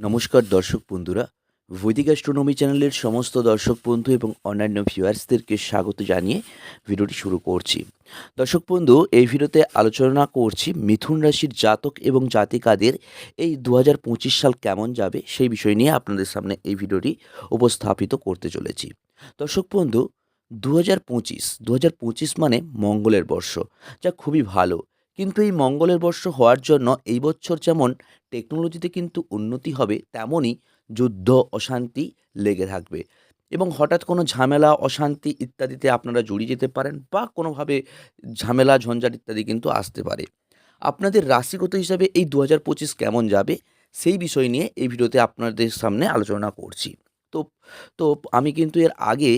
নমস্কার দর্শক বন্ধুরা। বৈদিক অ্যাস্ট্রোনমি চ্যানেলের সমস্ত দর্শক বন্ধু এবং অন্যান্য ভিউয়ার্সদেরকে স্বাগত জানিয়ে ভিডিওটি শুরু করছি। দর্শক বন্ধু, এই ভিডিওতে আলোচনা করছি মিথুন রাশির জাতক এবং জাতিকাদের এই দু হাজার পঁচিশ সাল কেমন যাবে সেই বিষয় নিয়ে আপনাদের সামনে এই ভিডিওটি উপস্থাপিত করতে চলেছি। দর্শক বন্ধু দু হাজার পঁচিশ মানে মঙ্গলের বর্ষ, যা খুবই ভালো। কিন্তু এই মঙ্গলের বর্ষ হওয়ার জন্য এই বছর যেমন টেকনোলজিতে কিন্তু উন্নতি হবে, তেমনই যুদ্ধ অশান্তি লেগে থাকবে। এবং হঠাৎ কোনো ঝামেলা, অশান্তি ইত্যাদিতে আপনারা জড়িয়ে যেতে পারেন বা কোনোভাবে ঝামেলা, ঝঞ্ঝাট ইত্যাদি কিন্তু আসতে পারে। আপনাদের রাশিগত হিসাবে এই দু পঁচিশ কেমন যাবে, সেই বিষয় নিয়ে এই ভিডিওতে আপনাদের সামনে আলোচনা করছি। তো তো আমি কিন্তু এর আগে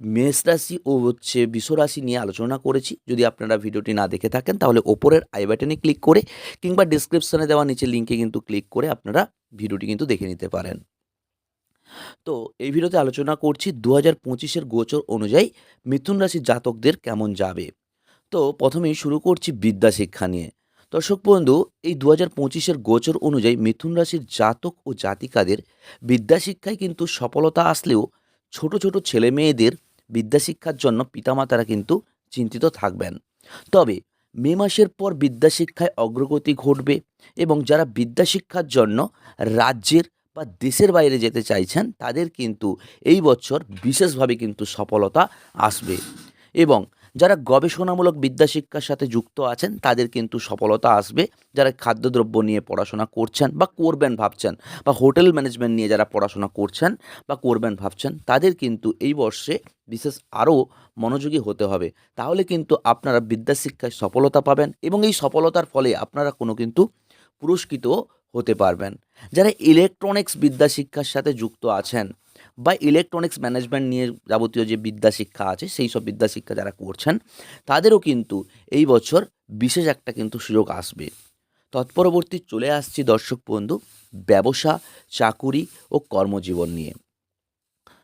মেষ রাশি ও হচ্ছে রাশি নিয়ে আলোচনা করেছি। যদি আপনারা ভিডিওটি না দেখে থাকেন, তাহলে ওপরের আই বাটনে ক্লিক করে কিংবা ডিসক্রিপশানে দেওয়া নিচে লিঙ্কে কিন্তু ক্লিক করে আপনারা ভিডিওটি কিন্তু দেখে নিতে পারেন। তো এই ভিডিওতে আলোচনা করছি দু হাজার পঁচিশের গোচর অনুযায়ী মিথুন রাশির জাতকদের কেমন যাবে? তো প্রথমেই শুরু করছি বিদ্যা শিক্ষা নিয়ে। দর্শক বন্ধু, এই দু হাজার পঁচিশের গোচর অনুযায়ী মিথুন রাশির জাতক ও জাতিকাদের বিদ্যা শিক্ষায় কিন্তু সফলতা আসলেও ছোট ছোট ছেলে মেয়েদের বিদ্যা শিক্ষার জন্য পিতামাতারা কিন্তু চিন্তিত থাকবেন। তবে মে মাসের পর বিদ্যাশিক্ষায় অগ্রগতি ঘটবে এবং যারা বিদ্যা শিক্ষার জন্য রাজ্যের বা দেশের বাইরে যেতে চাইছেন, তাদের কিন্তু এই বছর বিশেষভাবে কিন্তু সফলতা আসবে। এবং যারা গবেষণামূলক বিদ্যা শিক্ষার সাথে যুক্ত আছেন, তাদের কিন্তু সফলতা আসবে। যারা খাদ্যদ্রব্য নিয়ে পড়াশোনা করছেন বা করবেন ভাবছেন বা হোটেল ম্যানেজমেন্ট নিয়ে যারা পড়াশোনা করছেন বা করবেন ভাবছেন, তাদের কিন্তু এই বর্ষে বিশেষ আরও মনোযোগী হতে হবে। তাহলে কিন্তু আপনারা বিদ্যা শিক্ষায় সফলতা পাবেন এবং এই সফলতার ফলে আপনারা কোনো কিন্তু পুরস্কৃত হতে পারবেন। যারা ইলেকট্রনিক্স বিদ্যা শিক্ষার সাথে যুক্ত আছেন বা ইলেকট্রনিক্স ম্যানেজমেন্ট নিয়ে যাবতীয় যে বিদ্যা শিক্ষা আছে, সেই সব বিদ্যা শিক্ষা যারা করছেন, তাদেরও কিন্তু এই বছর বিশেষ একটা কিন্তু সুযোগ আসবে। তৎপরবর্তী চলে আসছি দর্শক বন্ধু, ব্যবসা, চাকুরি ও কর্মজীবন নিয়ে।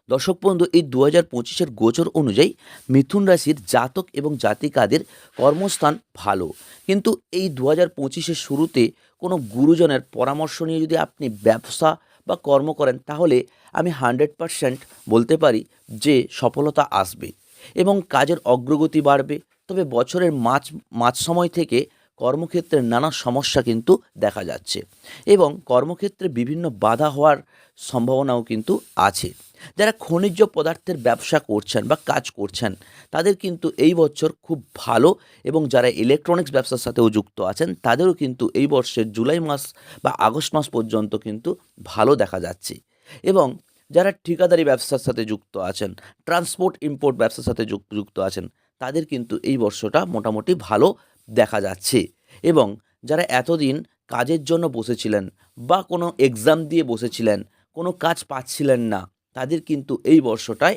দর্শক বন্ধু, এই দু হাজার পঁচিশের গোচর অনুযায়ী মিথুন রাশির জাতক এবং জাতিকাদের কর্মস্থান ভালো। কিন্তু এই দু হাজার পঁচিশের শুরুতে কোনো গুরুজনের পরামর্শ নিয়ে যদি আপনি ব্যবসা বা কর্ম করেন, তাহলে আমি হান্ড্রেড পারসেন্ট বলতে পারি যে সফলতা আসবে এবং কাজের অগ্রগতি বাড়বে। তবে বছরের মাঝ মাঝ সময় থেকে কর্মক্ষেত্রের নানা সমস্যা কিন্তু দেখা যাচ্ছে এবং কর্মক্ষেত্রে বিভিন্ন বাধা হওয়ার সম্ভাবনাও কিন্তু আছে। যারা খনিজ পদার্থের ব্যবসা করছেন বা কাজ করছেন, তাদের কিন্তু এই বছর খুব ভালো এবং যারা ইলেকট্রনিক্স ব্যবসার সাথেও যুক্ত আছেন, তাদেরও কিন্তু এই বর্ষের জুলাই মাস বা আগস্ট মাস পর্যন্ত কিন্তু ভালো দেখা যাচ্ছে। এবং যারা ঠিকাদারি ব্যবসার সাথে যুক্ত আছেন ট্রান্সপোর্ট ইম্পোর্ট ব্যবসার সাথে যুক- যুক্ত আছেন, তাদের কিন্তু এই বর্ষটা মোটামুটি ভালো দেখা যাচ্ছে। এবং যারা এতদিন কাজের জন্য বসেছিলেন বা কোনো এক্সাম দিয়ে বসেছিলেন, কোনো কাজ পাচ্ছিলেন না তাদের কিন্তু এই বর্ষটায়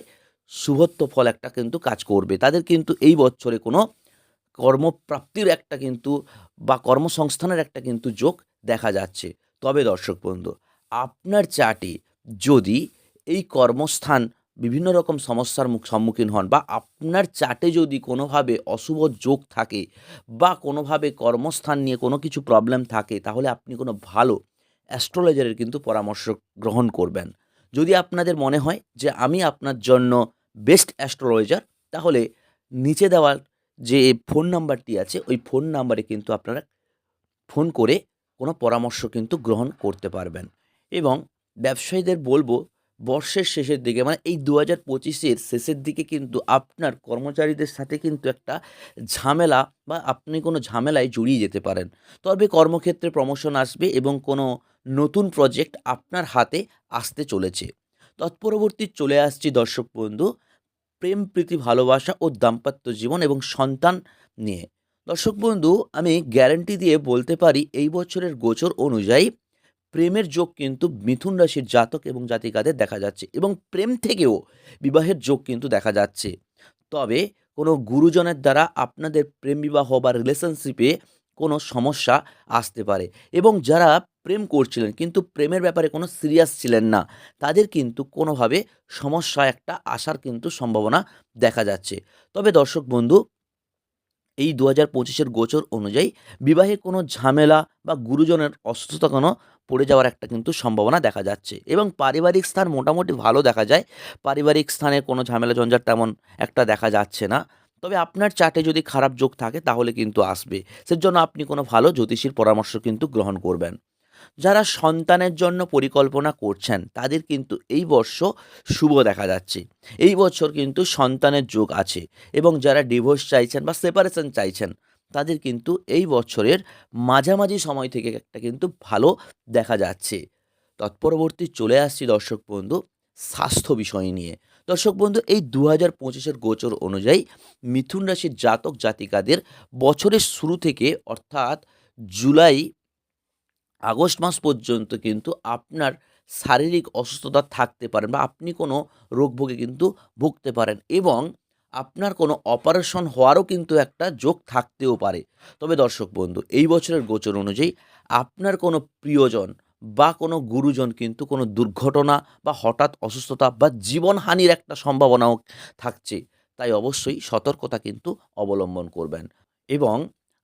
শুভত্ব ফল একটা কিন্তু কাজ করবে। তাদের কিন্তু এই বছরে কোনো কর্মপ্রাপ্তির একটা কিন্তু বা কর্মসংস্থানের একটা কিন্তু যোগ দেখা যাচ্ছে। তবে দর্শক বন্ধু, আপনার চার্টে যদি এই কর্মস্থান বিভিন্ন রকম সমস্যার মুখ সম্মুখীন হন বা আপনার চার্টে যদি কোনোভাবে অশুভ যোগ থাকে বা কোনোভাবে কর্মস্থান নিয়ে কোনো কিছু প্রবলেম থাকে, তাহলে আপনি কোনো ভালো অ্যাস্ট্রোলজারের কিন্তু পরামর্শ গ্রহণ করবেন। যদি আপনাদের মনে হয় যে আমি আপনার জন্য বেস্ট অ্যাস্ট্রোলজার তাহলে নিচে দেওয়ার যে ফোন নাম্বারটি আছে, ওই ফোন নাম্বারে কিন্তু আপনারা ফোন করে কোনো পরামর্শ কিন্তু গ্রহণ করতে পারবেন। এবং ব্যবসায়ীদের বলব বর্ষের শেষের দিকে মানে এই দু হাজার পঁচিশের শেষের দিকে কিন্তু আপনার কর্মচারীদের সাথে কিন্তু একটা ঝামেলা বা আপনি কোনো ঝামেলায় জড়িয়ে যেতে পারেন। তবে কর্মক্ষেত্রে প্রমোশন আসবে এবং কোনো নতুন প্রজেক্ট আপনার হাতে আসতে চলেছে। তৎপরবর্তী চলে আসছি দর্শক বন্ধু, প্রেম, প্রীতি, ভালোবাসা ও দাম্পত্য জীবন এবং সন্তান নিয়ে। দর্শক বন্ধু, আমি গ্যারান্টি দিয়ে বলতে পারি এই বছরের গোচর অনুযায়ী প্রেমের যোগ কিন্তু মিথুন রাশির জাতক এবং জাতিকাদের দেখা যাচ্ছে এবং প্রেম থেকেও বিবাহের যোগ কিন্তু দেখা যাচ্ছে। তবে কোনো গুরুজনের দ্বারা আপনাদের প্রেম বিবাহ বা রিলেশনশিপে কোনো সমস্যা আসতে পারে এবং যারা প্রেম করছিলেন কিন্তু প্রেমের ব্যাপারে কোনো সিরিয়াস ছিলেন না, তাদের কিন্তু কোনোভাবে সমস্যা একটা আসার কিন্তু সম্ভাবনা দেখা যাচ্ছে। তবে দর্শক বন্ধু এই দু হাজার পঁচিশের গোচর অনুযায়ী বিবাহে কোনো ঝামেলা বা গুরুজনের অসুস্থতা কোনো পড়ে যাওয়ার একটা কিন্তু সম্ভাবনা দেখা যাচ্ছে। এবং পারিবারিক স্থান মোটামুটি ভালো দেখা যায়। পারিবারিক স্থানে কোনো ঝামেলা ঝঞ্ঝাট তেমন একটা দেখা যাচ্ছে না। তবে আপনার চাটে যদি খারাপ যোগ থাকে তাহলে কিন্তু আসবে। সেজন্য আপনি কোনো ভালো জ্যোতিষীর পরামর্শ কিন্তু গ্রহণ করবেন। যারা সন্তানের জন্য পরিকল্পনা করছেন, তাদের কিন্তু এই বর্ষ শুভ দেখা যাচ্ছে। এই বছর কিন্তু সন্তানের যোগ আছে এবং যারা ডিভোর্স চাইছেন বা সেপারেশন চাইছেন, তাদের কিন্তু এই বছরের মাঝামাঝি সময় থেকে একটা কিন্তু ভালো দেখা যাচ্ছে। তৎপরবর্তী চলে আসছি দর্শক বন্ধু, স্বাস্থ্য বিষয় নিয়ে। দর্শক বন্ধু, এই দু হাজার পঁচিশের গোচর অনুযায়ী মিথুন রাশির জাতক জাতিকাদের বছরের শুরু থেকে অর্থাৎ জুলাই আগস্ট মাস পর্যন্ত কিন্তু আপনার শারীরিক অসুস্থতা থাকতে পারেন বা আপনি কোনো রোগ ভোগে কিন্তু ভুগতে পারেন এবং আপনার কোনো অপারেশন হওয়ারও কিন্তু একটা যোগ থাকতেও পারে। তবে দর্শক বন্ধু, এই বছরের গোচর অনুযায়ী আপনার কোনো প্রিয়জন বা কোনো গুরুজন কিন্তু কোনো দুর্ঘটনা বা হঠাৎ অসুস্থতা বা জীবনহানির একটা সম্ভাবনাও থাকছে, তাই অবশ্যই সতর্কতা কিন্তু অবলম্বন করবেন এবং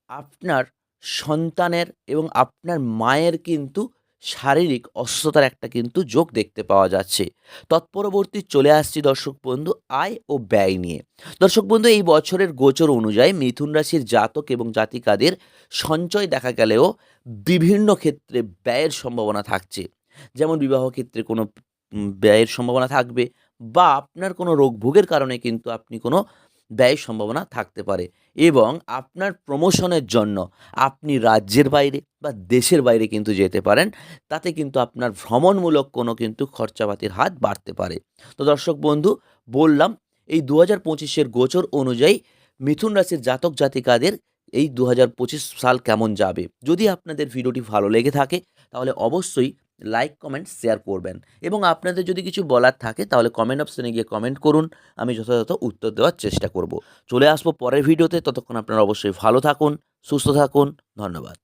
আপনার সন্তানের এবং আপনার মায়ের কিন্তু শারীরিক অসুস্থতার একটা কিন্তু যোগ দেখতে পাওয়া যাচ্ছে। তৎপরবর্তী চলে আসছি দর্শক বন্ধু, আয় ও ব্যয় নিয়ে। দর্শক বন্ধু, এই বছরের গোচর অনুযায়ী মিথুন রাশির জাতক এবং জাতিকাদের সঞ্চয় দেখা গেলেও বিভিন্ন ক্ষেত্রে ব্যয়ের সম্ভাবনা থাকছে। যেমন বিবাহ ক্ষেত্রে কোনো ব্যয়ের সম্ভাবনা থাকবে বা আপনার কোনো রোগ ভোগের কারণে কিন্তু আপনি কোনো ব্যয়ের সম্ভাবনা থাকতে পারে এবং আপনার প্রমোশনের জন্য আপনি রাজ্যের বাইরে বা দেশের বাইরে কিন্তু যেতে পারেন, তাতে কিন্তু আপনার ভ্রমণমূলক কোনো কিন্তু খরচাপাতির হাত বাড়তে পারে। তো দর্শক বন্ধু, বললাম এই দু হাজার পঁচিশের গোচর অনুযায়ী মিথুন রাশির জাতক জাতিকাদের এই দু হাজার পঁচিশ সাল কেমন যাবে? যদি আপনাদের ভিডিওটি ভালো লেগে থাকে, তাহলে অবশ্যই লাইক কমেন্ট শেয়ার করবেন। এবং আপনাদের যদি কিছু বলার থাকে, তাহলে কমেন্ট অপশানে গিয়ে কমেন্ট করুন। আমি যথাযথ উত্তর দেওয়ার চেষ্টা করব। চলে আসব পরের ভিডিওতে ততক্ষণ আপনারা অবশ্যই ভালো থাকুন, সুস্থ থাকুন। ধন্যবাদ।